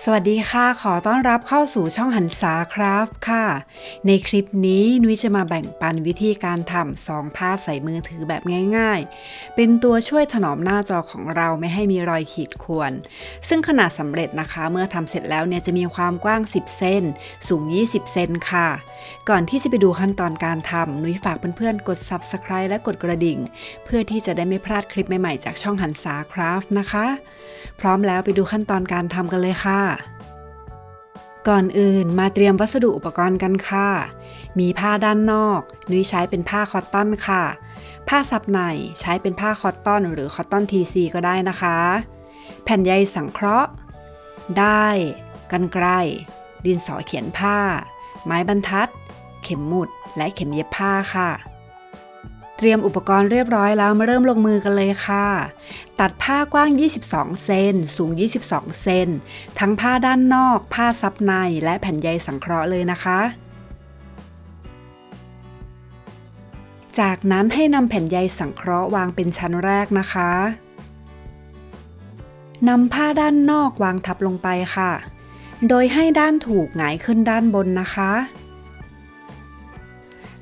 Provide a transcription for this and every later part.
สวัสดีค่ะ ขอต้อนรับเข้าสู่ช่องหันษาคราฟค่ะ ในคลิปนี้นุ้ยจะมาแบ่งปันวิธีการทำซองผ้าใส่มือถือแบบง่ายๆ เป็นตัวช่วยถนอมหน้าจอของเราไม่ให้มีรอยขีดข่วน ซึ่งขนาดสำเร็จนะคะ เมื่อทำเสร็จแล้วเนี่ยจะมีความกว้าง 10 เซน สูง 20 เซนค่ะ ก่อนที่จะไปดูขั้นตอนการทำนุ้ยฝากเพื่อนๆ กด Subscribe และกดกระดิ่ง เพื่อที่จะได้ไม่พลาดคลิปใหม่ๆ จากช่องหันษาคราฟนะคะ พร้อมแล้วไปดูขั้นตอนการทำกันเลยค่ะก่อนอื่นมาเตรียมวัสดุอุปกรณ์กันค่ะ มีผ้าด้านนอก นุ้ยใช้เป็นผ้าคอตตอนค่ะ ผ้าซับในใช้เป็นผ้าคอตตอนหรือคอตตอนทีซีก็ได้นะคะ แผ่นใยสังเคราะห์ ได้ กันไกลดินสอเขียนผ้า ไม้บรรทัด เข็มหมุด และเข็มเย็บผ้าค่ะ เตรียมอุปกรณ์เรียบร้อยแล้วมาเริ่มลงมือกันเลยค่ะ ตัดผ้ากว้าง 22 เซน สูง 22 เซน ทั้งผ้าด้านนอก ผ้าซับใน และแผ่นใยสังเคราะห์เลยนะคะจากนั้นให้นำแผ่นใยสังเคราะห์วางเป็นชั้นแรกนะคะ นำผ้าด้านนอกวางทับลงไปค่ะ โดยให้ด้านถูกหงายขึ้นด้านบนนะคะ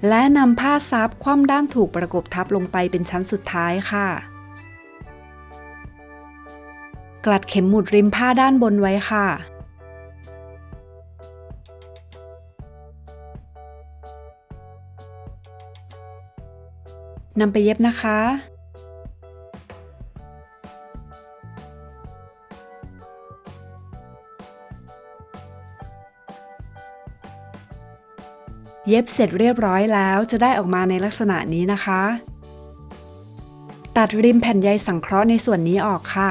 และนำผ้าซับคว่ำด้านถูกประกบทับลงไปเป็นชั้นสุดท้ายค่ะ กลัดเข็มหมุดริมผ้าด้านบนไว้ค่ะ นำไปเย็บนะคะ เย็บเสร็จเรียบร้อยแล้วจะได้ออกมาในลักษณะนี้นะคะ ตัดริมแผ่นใยสังเคราะห์ในส่วนนี้ออกค่ะ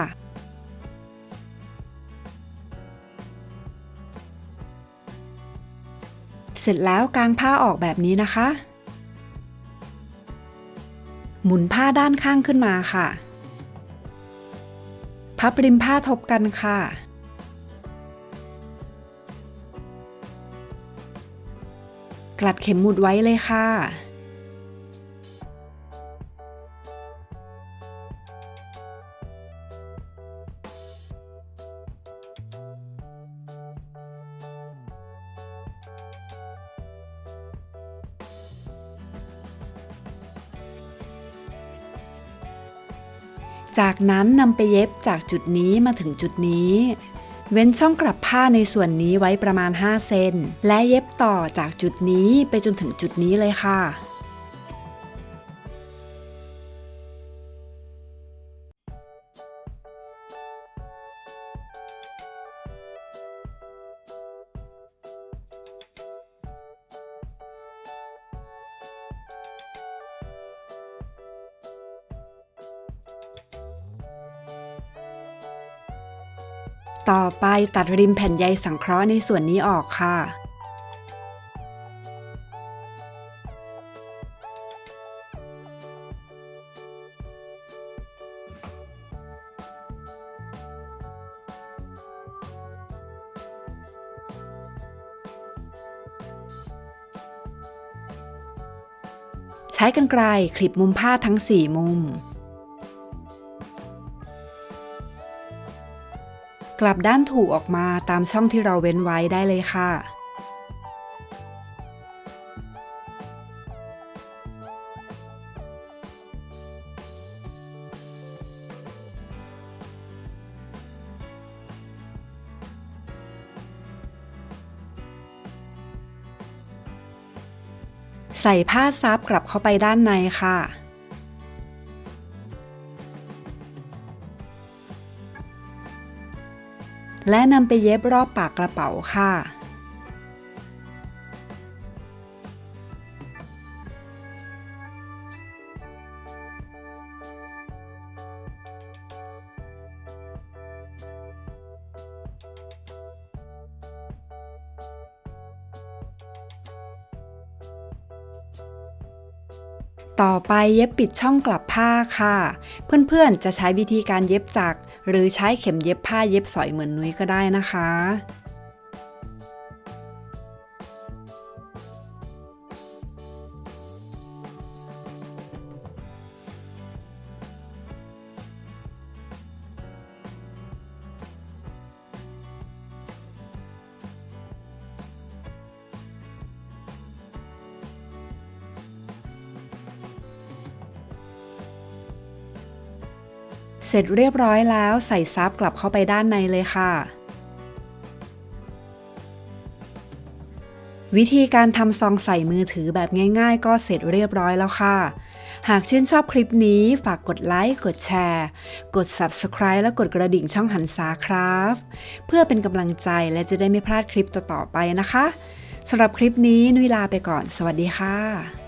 เสร็จแล้วกางผ้าออกแบบนี้นะคะ หมุนผ้าด้านข้างขึ้นมาค่ะ พับริมผ้าทบกันค่ะ กลัดเข็มหมุดไว้เลยค่ะ จากนั้นนำไปเย็บจากจุดนี้มาถึงจุดนี้ เว้นช่องกลับผ้าในส่วนนี้ไว้ประมาณ 5 เซน และเย็บต่อจากจุดนี้ไปจนถึงจุดนี้เลยค่ะ ต่อไปตัดริมแผ่นใยสังเคราะห์ในส่วนนี้ออกค่ะ ใช้กันไกลคลิปมุมผ้าทั้ง 4 มุม กลับด้านถูกออกมาตามช่องที่เราเว้นไว้ได้เลยค่ะ ใส่ผ้าซับกลับเข้าไปด้านในค่ะ และนำไปเย็บรอบปากกระเป๋าค่ะ ต่อไปเย็บปิดช่องกลับผ้าค่ะ เพื่อนๆจะใช้วิธีการเย็บจัก หรือใช้เข็มเย็บผ้าเย็บสอยเหมือนนุ้ยก็ได้นะคะ เสร็จเรียบร้อยแล้วใส่ซับกลับเข้าไปด้านในเลยค่ะ วิธีการทำซองใส่มือถือแบบง่าย ๆ ก็เสร็จเรียบร้อยแล้วค่ะ หากชื่นชอบคลิปนี้ฝากกดไลค์ กดแชร์ กด Subscribe และกดกระดิ่งช่องหันษาครับ เพื่อเป็นกำลังใจและจะได้ไม่พลาดคลิปต่อๆไปนะคะสำหรับคลิปนี้นุ้ยลาไปก่อน สวัสดีค่ะ